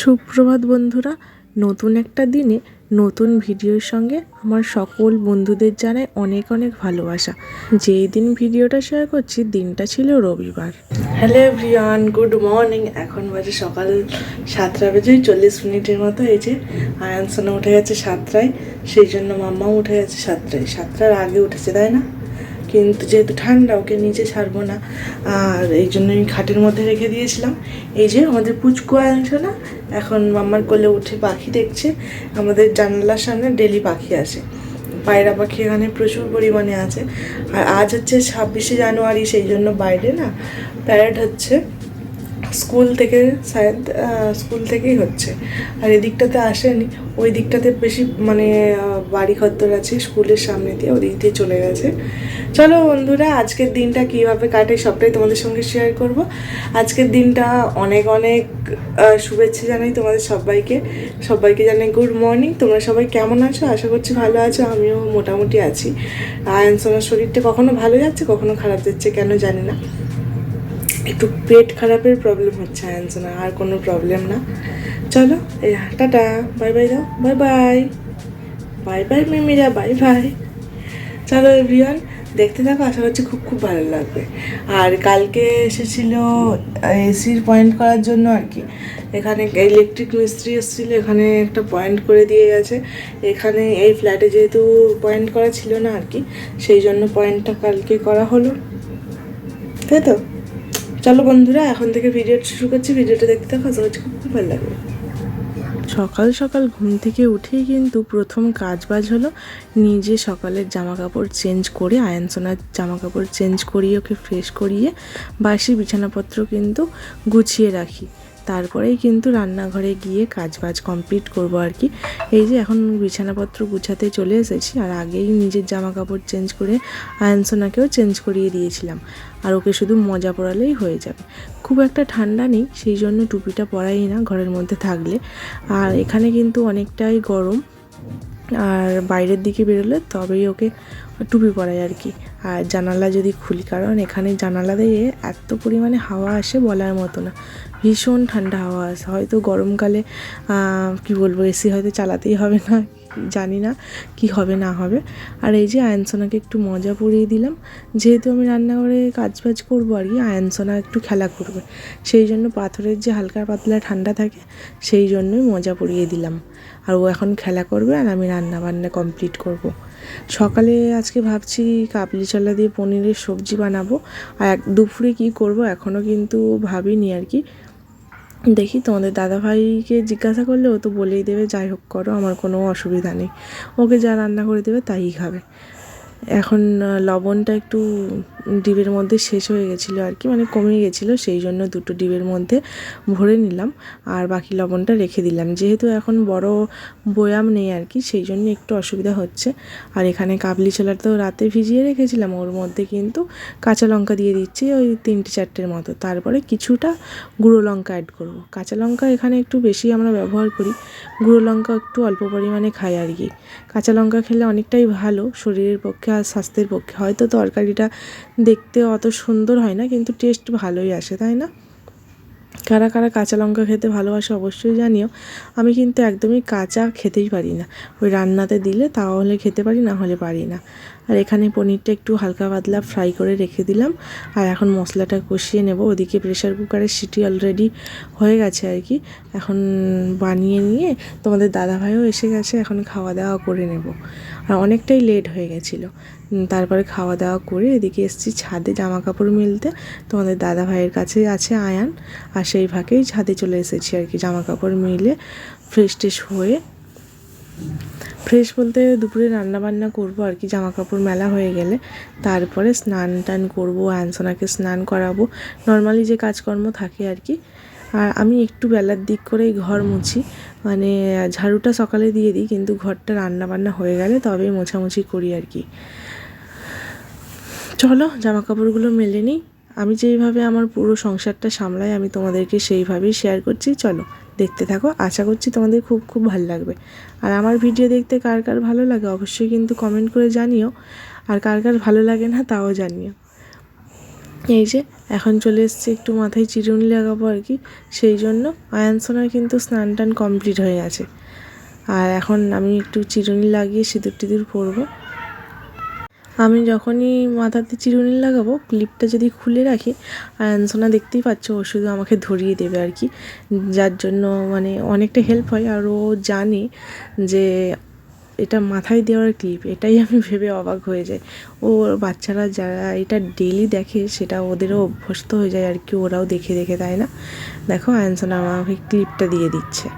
সুপ্রভাত বন্ধুরা, নতুন একটা দিনে নতুন ভিডিওর সঙ্গে আমার সকল বন্ধুদের জানাই অনেক অনেক ভালোবাসা। যেই দিন ভিডিওটা শেয়ার করছি, দিনটা ছিল রবিবার। হ্যালো এভরিওয়ান গুড মর্নিং এখন বাজে সকাল সাতটা বেজে চল্লিশ মিনিটের মতো, এই যে আয়ানসোনা উঠে গেছে সাতটায়, সেই জন্য মাম্মাও উঠে গেছে সাতটায়। সাতটার আগে উঠেছে, তাই না? কিন্তু যেহেতু ঠান্ডা, ওকে নিচে ছাড়বো না। আর এই জন্য আমি খাটের মধ্যে রেখে দিয়েছিলাম। এই যে আমাদের পুচকু আনছে না এখন মাম্মার কোলে উঠে পাখি দেখছে। আমাদের জানালার সামনে ডেলি পাখি আসে। পায়রা পাখি এখানে প্রচুর পরিমাণে আছে। আর আজ হচ্ছে ছাব্বিশে জানুয়ারি, সেই জন্য বাইরে না। প্যারেড হচ্ছে। স্কুল থেকে আহ, স্কুল থেকেই হচ্ছে। আর এদিকটাতে আসেনি ওই দিকটাতে বেশি মানে বাড়ি খদ্দর আছে স্কুলের সামনে দিয়ে ওদিক দিয়ে চলে গেছে। চলো বন্ধুরা আজকের দিনটা কীভাবে কাটে সবটাই তোমাদের সঙ্গে শেয়ার করব। আজকের দিনটা অনেক অনেক শুভেচ্ছা জানাই তোমাদের সবাইকে। সবাইকে জানাই গুড মর্নিং তোমরা সবাই কেমন আছো? আশা করছি ভালো আছো আমিও মোটামুটি আছি। আয়ন সোনার শরীরটা কখনো ভালো যাচ্ছে কখনো খারাপ যাচ্ছে কেন জানি না। একটু পেট খারাপের প্রবলেম হচ্ছে আয়ানসোনা আর কোনো প্রবলেম না। চলো টাটা বাই বাই দাও বাই বাই বাই বাই মিমিরা বাই বাই চলো এভরিওয়ান দেখতে থাকো, আশা করছি খুব খুব ভালো লাগবে। আর কালকে এসেছিল এসির পয়েন্ট করার জন্য আর কি। এখানে ইলেকট্রিক মিস্ত্রি এসেছিল, এখানে একটা পয়েন্ট করে দিয়ে গেছে। এখানে এই ফ্ল্যাটে যেহেতু পয়েন্ট করা ছিল না আর কি, সেই জন্য পয়েন্টটা কালকে করা হলো। তাই তো? চলো বন্ধুরা, এখন থেকে ভিডিওটা শুরু করছি। ভিডিওটা দেখতে থাকো, আশা করছি খুব ভালো লাগবে। সকাল সকাল ঘুম থেকে উঠেই কিন্তু প্রথম কাজ বাজ হলো নিজে সকালের জামা কাপড় চেঞ্জ করে আয়ন সোনার জামা কাপড় চেঞ্জ করিয়ে, ওকে ফ্রেশ করিয়ে, বাসি বিছানাপত্র কিন্তু গুছিয়ে রাখি। তারপরেই কিন্তু রান্নাঘরে গিয়ে কাজ বাজ কমপ্লিট করব আর কি। এই যে এখন বিছানাপত্র গুছাতে চলে এসেছি আর আগেই নিজের জামা কাপড় চেঞ্জ করে আয়নসোনাকেও চেঞ্জ করিয়ে দিয়েছিলাম। আর ওকে শুধু মজা পড়ালেই হয়ে যাবে। খুব একটা ঠান্ডা নেই, সেই জন্য টুপিটা পরাই না ঘরের মধ্যে থাকলে। আর এখানে কিন্তু অনেকটাই গরম। আর বাইরের দিকে বেরোলে তবেই ওকে টুপি পরাই আর কি। আর জানালা যদি খুলি, কারণ এখানে জানালা দিয়ে এত পরিমাণে হাওয়া আসে বলার মতো না। ভীষণ ঠান্ডা হাওয়া আসে। হয়তো গরমকালে কি বলব, এসি হয়তো চালাতেই হবে না, জানি না কি হবে, না হবে। আর এই যে আয়নসোনাকে একটু মজা পড়িয়ে দিলাম। যেহেতু আমি রান্নাঘরে কাজ বাজ করব আর কি, আয়নসোনা একটু খেলা করবে। সেই জন্য পাথরের যে হালকা পাতলা ঠান্ডা থাকে, সেই জন্যই মজা পড়িয়ে দিলাম। আর ও এখন খেলা করবে আর আমি রান্না বান্না কমপ্লিট করব। সকালে আজকে ভাবছি কাবলি ছোলা দিয়ে পনিরের সবজি বানাবো। আর এক দুপুরে কী করব এখনও কিন্তু ভাবিনি আর কি। দেখি তোমাদের দাদাভাইকে জিজ্ঞাসা করলে ও তো বলেই দেবে, যাই হোক করো, আমার কোনো অসুবিধা নেই। ওকে যা রান্না করে দেবে তাই খাবে। এখন লবণটা একটু ডিবের মধ্যে শেষ হয়ে গেছিল আর কি মানে কমে গেছিল, সেই জন্য দুটো ডিবের মধ্যে ভরে নিলাম আর বাকি লবণটা রেখে দিলাম। যেহেতু এখন বড় বয়াম নেই আর কি, সেই জন্য একটু অসুবিধা হচ্ছে। আর এখানে কাবলি ছোলা তো রাতে ভিজিয়ে রেখেছিলাম, ওর মধ্যে কিন্তু কাঁচা লঙ্কা দিয়ে দিচ্ছি ওই তিনটে চারটের মতো। তারপরে কিছুটা গুঁড়ো লঙ্কা অ্যাড করব। কাঁচা লঙ্কা এখানে একটু বেশি আমরা ব্যবহার করি, গুঁড়ো লঙ্কা একটু অল্প পরিমাণে খাই আর কি। কাঁচা লঙ্কা খেলে অনেকটাই ভালো, শরীরের পক্ষে আর স্বাস্থ্যের পক্ষে। হয়তো তরকারিটা দেখতে অত সুন্দর হয় না, কিন্তু টেস্ট ভালোই আসে, তাই না? কারা কারা কাঁচা লঙ্কা খেতে ভালোবাসে অবশ্যই জানিও। আমি কিন্তু একদমই কাঁচা খেতেই পারি না। ওই রান্নাতে দিলে তাহলে খেতে পারি, না হলে পারি না। আর এখানে পনিরটা একটু হালকা পাতলা ফ্রাই করে রেখে দিলাম। আর এখন মশলাটা কষিয়ে নেব। ওদিকে প্রেশার কুকারের সিটি অলরেডি হয়ে গেছে আর কি। এখন বানিয়ে নিয়ে তোমাদের দাদাভাইও এসে গেছে, এখন খাওয়া দাওয়া করে নেব। আর অনেকটাই লেট হয়ে গেছিল। তারপরে খাওয়া দাওয়া করে এদিকে এসেছি ছাদে জামা কাপড় মেলতে। তোমাদের দাদা ভাইয়ের কাছে আছে আয়ান। আর সেই ভাগেই ছাদে চলে এসেছি আর কি জামা কাপড় মিলে ফ্রেশ ট্রেশ হয়ে। ফ্রেশ বলতে দুপুরে রান্না বান্না করব আর কি জামা কাপড় মেলা হয়ে গেলে। তারপরে স্নান টান করব, আনসোনাকে স্নান করাবো। নর্মালি যে কাজকর্ম থাকে আর কি। আর আমি একটু বেলার দিক করেই ঘর মুছি। মানে ঝাড়ুটা সকালে দিয়ে দিই, কিন্তু ঘরটা রান্না বান্না হয়ে গেলে তবেই মোছামুছি করি আর কি। চলো জামা কাপড়গুলো মেলে নিই। আমি যেইভাবে আমার পুরো সংসারটা সামলাই, আমি তোমাদেরকে সেইভাবেই শেয়ার করছি। চলো, দেখতে থাকো। আশা করছি তোমাদের খুব খুব ভালো লাগবে। আর আমার ভিডিও দেখতে কার কার ভালো লাগে অবশ্যই কিন্তু কমেন্ট করে জানিও। আর কার কার ভালো লাগে না তাও জানিও। এই যে, এখন চলে এসেছি, একটু মাথায় চিরুনি লাগাবো আর কি। সেই জন্য আয়ানসোনার কিন্তু স্নান টান কমপ্লিট হয়ে গেছে। আর এখন আমি একটু চিরুনি লাগিয়ে সিঁদুর টিঁদুর পরবো। আমি যখনই মাথাতে চিরুনি লাগাবো ক্লিপটা যদি খুলে রাখি আয়ানসোনা দেখতেই পাচ্ছ ও শুধু আমাকে ধরিয়ে দেবে আর কি। যার জন্য মানে অনেকটা হেল্প হয়, আর ও জানে যে এটা মাথায় দেওয়ার ক্লিপ এটাই আমি ভেবে অবাক হয়ে যাই। ও বাচ্চারা যারা এটা ডেলি দেখে, সেটা ওদেরও অভ্যস্ত হয়ে যায় আর কি, ওরাও দেখে দেখে, তাই না? দেখো আয়নসোনা আমাকে ক্লিপটা দিয়ে দিচ্ছে।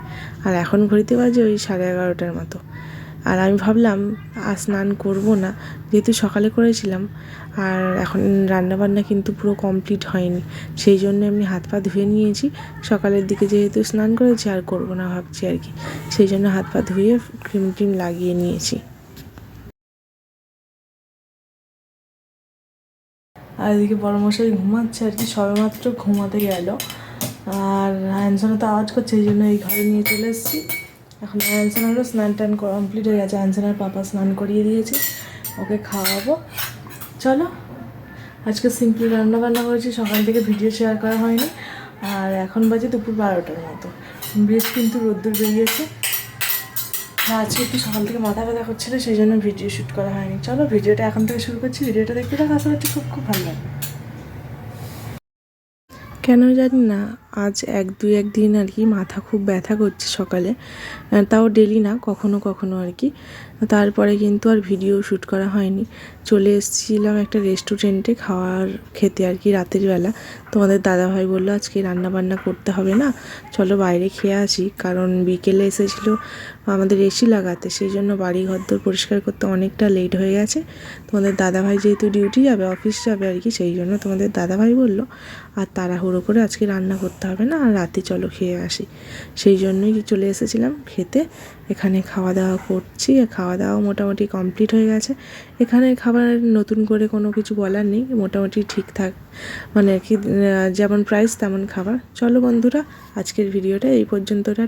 আর এখন ঘড়িতে বাজে ওই সাড়ে এগারোটার মতো। আর আমি ভাবলাম আর স্নান করব না। যেহেতু সকালে করেছিলাম, আর এখন রান্নাবান্না কিন্তু পুরো কমপ্লিট হয়নি। সেই জন্য এমনি হাত পা ধুয়ে নিয়েছি। সকালের দিকে যেহেতু স্নান করেছি, আর করব না ভাবছি আর কি। সেই জন্য হাত পা ধুয়ে ক্রিম ট্রিম লাগিয়ে নিয়েছি। আর এদিকে বড় মশাই ঘুমাচ্ছে আর কি, সবেমাত্র ঘুমাতে গেল। আর আয়নসোনা তো আওয়াজ করছে, এই জন্য এই ঘরে নিয়ে চলে এসেছি। এখন আয়নসোনারও স্নান টান কমপ্লিট হয়ে গেছে। আয়নসোনার পাপা স্নান করিয়ে দিয়েছে। ওকে খাওয়াবো। চলো, আজকে সিম্পল রান্না বান্না করেছি। সকাল থেকে ভিডিও শেয়ার করা হয়নি। আর এখন বাজে দুপুর বারোটার মতো। বেশ কিন্তু রোদ্দুর বেরিয়েছে। আজকে একটু সকাল থেকে মাথা ব্যথা করছিল, সেই জন্য ভিডিও শ্যুট করা হয়নি। চলো, ভিডিওটা এখন থেকে শুরু করছি। ভিডিওটা দেখতে থাকো করছি খুব খুব ভালো লাগবে। কেন জানি না। আজ এক, দুই একদিন আর কি মাথা খুব ব্যথা করছে সকালে। তাও ডেলি না, কখনো কখনো আর কি। তারপরে কিন্তু আর ভিডিও শ্যুট করা হয়নি। চলে এসেছিলাম একটা রেস্টুরেন্টে খাওয়ার খেতে আর কি রাতের বেলা। তোমাদের দাদাভাই বলল, আজকে রান্না বান্না করতে হবে না, চলো বাইরে খেয়ে আসি। কারণ বিকেলে এসেছিল, আমাদের এসি লাগাতে। সেই জন্য বাড়ি ঘরদোর পরিষ্কার করতে অনেকটা লেট হয়ে গেছে। তোমাদের দাদাভাই যেহেতু ডিউটি যাবে অফিস যাবে আর কি, সেই জন্য তোমাদের দাদাভাই বলল, আর তাড়াহুড়ো করে আজকে রান্না করতে হবে না, আর রাতে চলো খেয়ে আসি। সেই জন্যই চলে এসেছিলাম খেতে। এখানে খাওয়া দাওয়া করছি খাওয়া দাওয়া মোটামুটি কমপ্লিট হয়ে গেছে। এখানে খাবার নতুন করে কোনো কিছু বলার নেই, মোটামুটি ঠিকঠাক। মানে কি যেমন প্রাইস তেমন খাবার। চলো বন্ধুরা, আজকের ভিডিওটা এই পর্যন্তটা